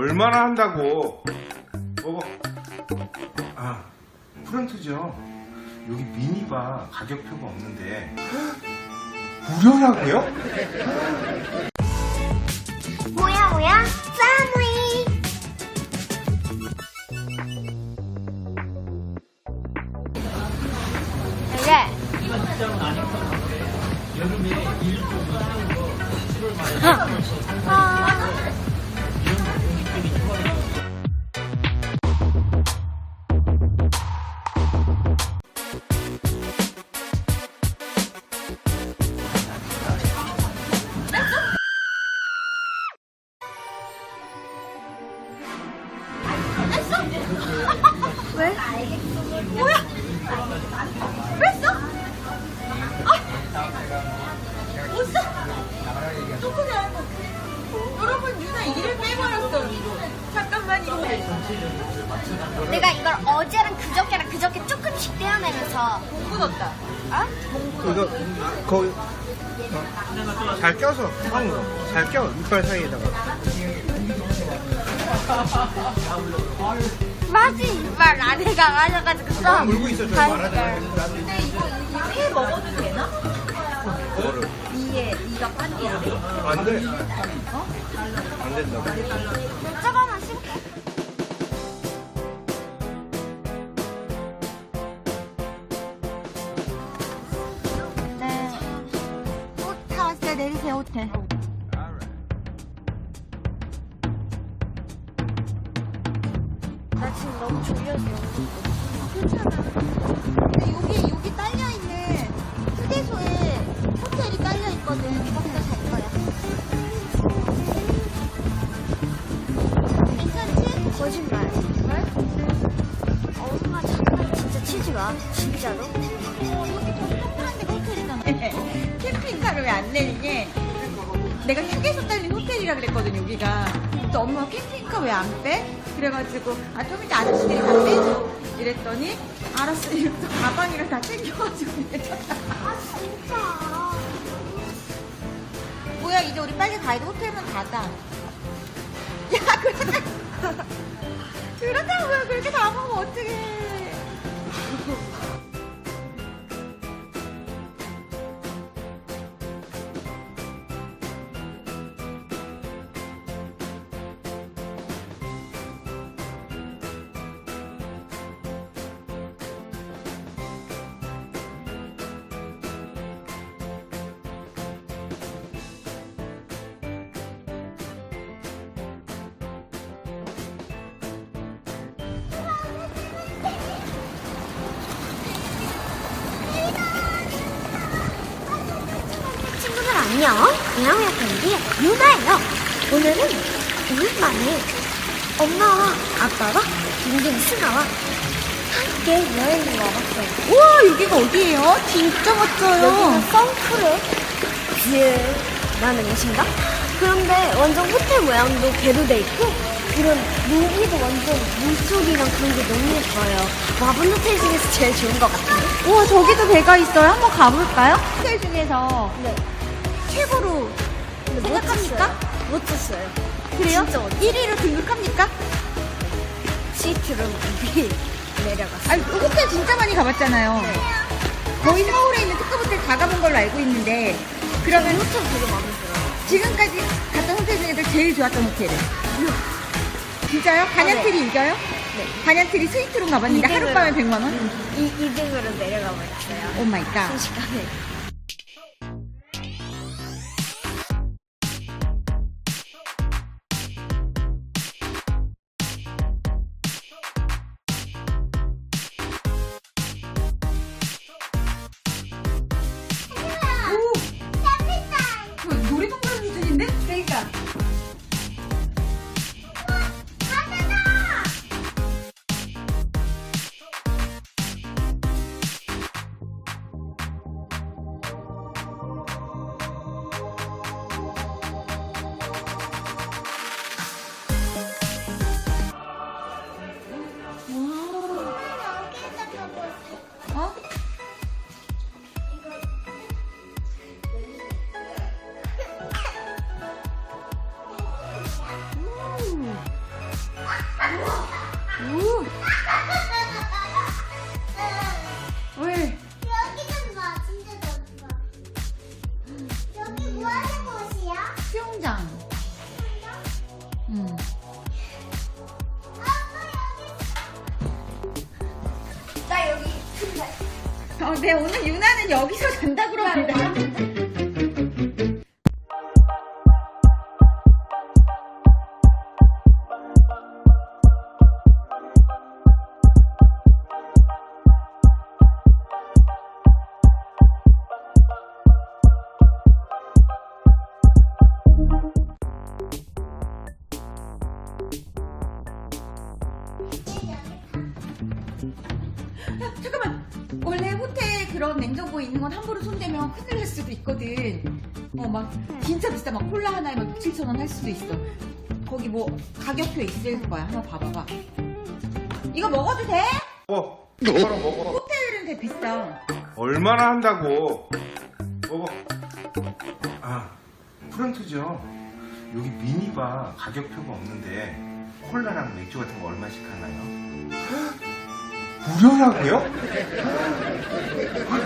얼마나 한다고? 먹어. 아, 프런트죠. 여기 미니바 가격표가 없는데. 무료라고요? 뭐야 뭐야 패밀리 이게 아. 왜? 뭐야? 뺐어? 아! 어딨어? 누구냐? 여러분 유나 이를 빼버렸어 잠깐만 이거 내가 이걸 어제랑 그저께랑 그저께 조금씩 떼어내면서 못 묻었다 아? 이거, 거기, 어, 잘 껴서, 탕으로. 잘 껴, 이빨 사이에다가. 맞지 이빨 안에가 가져가지고 써 물고 있어, 저 말하지 말고. 근데 이거 회 먹어도 되나? 뭐를? 이에 이가 빠지야 안 돼. 안 된다고. 저거만 씹게 나 지금 너무 졸려서. 괜찮아. 여기, 여기 딸려 있는 휴게소에 호텔이 딸려 있거든. 거기서 잘 거야. 괜찮지? 거짓말. 왜? 엄마 장난 진짜 치지 마. 진짜로? 어, 여기 더 평탄한 데가 호텔이잖아. 캠핑카를 왜 안 내리게? 내가 휴게소 딸린 호텔이라 그랬거든 여기가. 또 엄마가 캠핑카 왜 안 빼? 그래가지고 아 좀 이따 아저씨들이 다 빼줘. 이랬더니 알았어 이러면서 가방이랑 다 챙겨가지고. 아, 진짜. 뭐야 이제 우리 빨리 가야 돼 호텔문 닫아. 야 그러다 그렇다고 왜 그렇게 다 먹으면 어떡해. 안녕. 고양이 팬디 유나예요. 오늘은 오랜만에 엄마와 아빠와 딩딩 스나와 함께 여행을 와봤어요. 우와 여기가 어디예요? 진짜 멋져요. 여기는 펑크의 뷰라는 곳인가? 그런데 완전 호텔 모양도 배로 돼 있고 그런 모기도 완전 물소리랑 그런 게 너무 예뻐요. 와본 호텔 중에서 제일 좋은 것 같아요. 우와 저기도 배가 있어요. 한번 가볼까요? 호텔 중에서 네. 최고로 생각합니까? 못 잤어요. 그래요? 진짜 못 1위로 등극합니까? 시트로 위 내려갔어요. 아니 호텔 진짜 많이 가봤잖아요. 네. 거의 서울에 있는 특급 호텔 다 가본 걸로 알고 있는데 그러면 호텔 되게 마음에 들어요. 지금까지 갔던 호텔 중에서 제일 좋았던 호텔은? 진짜요? 반얀트리 이겨요? 네. 반얀트리 스위트로 가봤는데 이등으로. 하룻밤에 100만 원? 이 2등으로 내려가 버렸어요. 오 마이 갓. 순식간에. 네, 오늘 유나는 여기서 잔다 그럽니다. 야, 잠깐만. 원래 호텔 그런 냉장고에 있는 건 함부로 손대면 큰일 날 수도 있거든. 어, 막, 진짜 비싸. 막 콜라 하나에 막 6, 7천 원 할 수도 있어. 거기 뭐, 가격표 있을 거야. 한번 봐봐봐. 이거 먹어도 돼? 어, 바로 먹어. 호텔은 되게 비싸. 얼마나 한다고? 먹어. 아, 프런트죠. 여기 미니바 가격표가 없는데 콜라랑 맥주 같은 거 얼마씩 하나요? 무료라고요?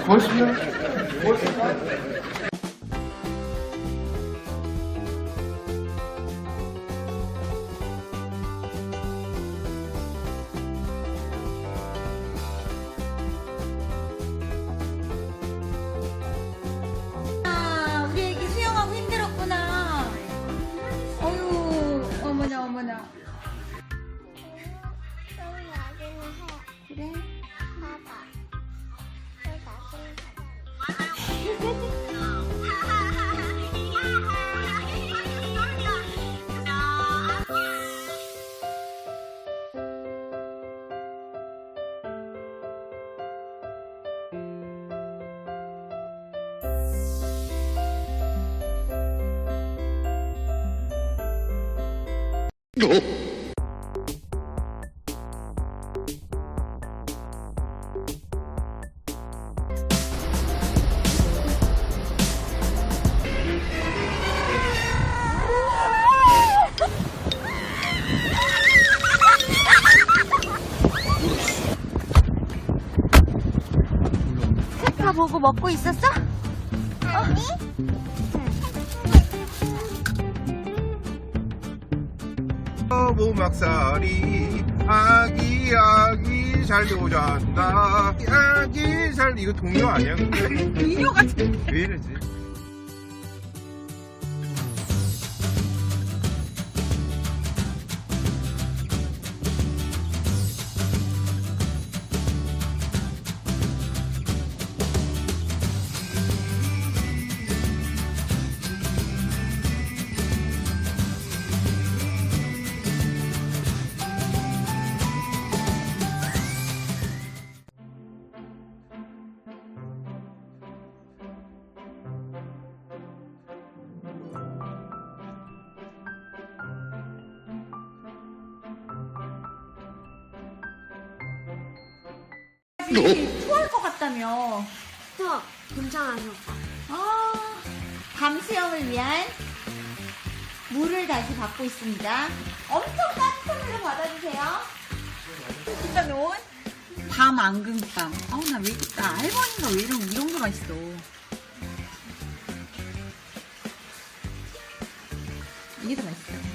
거짓말. 아, 나 보고 먹고 있었어? 아니? 모막살이 아기 아기 잘 도잔다 아기 잘 이거 동요 아니야? 인효 같은. 왜 이러지? 토할 것 같다며. 또 괜찮아서 아, 밤 수영을 위한 물을 다시 받고 있습니다. 엄청 따뜻한 물을 받아주세요. 진짜 놓은 밤 앙금빵. 아우, 나 왜, 나 할머니가 왜 이런, 이런 게 맛있어. 이게 더 맛있어.